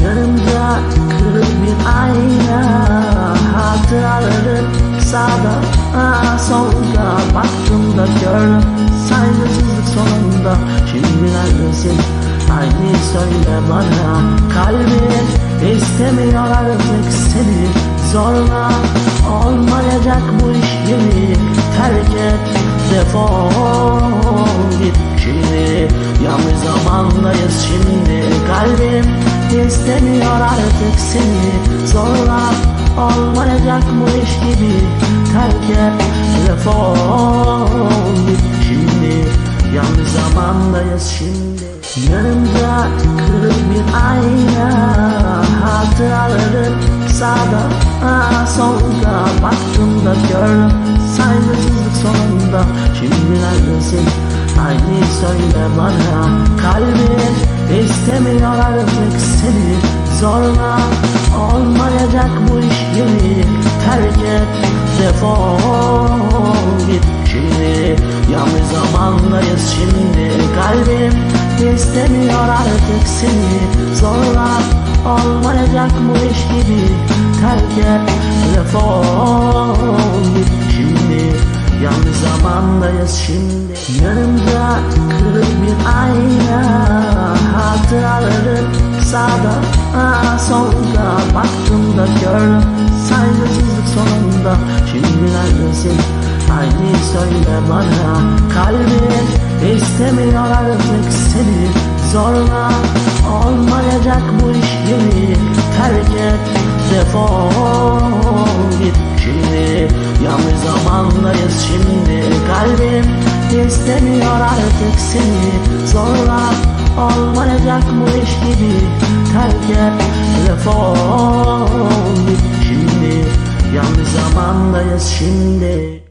Yanımda kırık bir ayna Hatıralarım sağda aa, solda. Baktığımda gördüm saygısızlık sonunda. Şimdi neredesin? Aynı söyle bana. Kalbim istemiyor artık seni Zorla olmayacak bu iş gibi Terk et defol git. Şimdi Yanlış zamandayız şimdi. Kalbim istemiyor artık seni. Zorla olmayacak bu iş gibi Terk et git şimdi Yanlış zamandayız şimdi Yanımda kırık bir ayna. Hatıralarım sağda solda. Baktığımda gördüm saygısızlık sonunda. Şimdi neredesin? Aynı söyle bana. Kalbim istemiyor artık seni Zorla olmayacak bu iş gibi Terk et defol git şimdi. Yanlış zamandayız şimdi. Kalbim istemiyor artık seni Zorla olmayacak bu iş gibi. Terk et defol git şimdi. Yanlış zamandayız şimdi. Yanımda kırık bir ayna solda Baktığımda gördüm saygısızlık sonunda. Şimdi neredesin? Aynı söyle bana. Kalbim istemiyor artık seni. Zorla olmayacak bu iş gibi Terk et defol git. Şimdi Yanlış zamandayız şimdi. Kalbim istemiyor artık seni. Zorla olmayacak bu iş gibi. Terk et git şimdi Yanlış zamandayız şimdi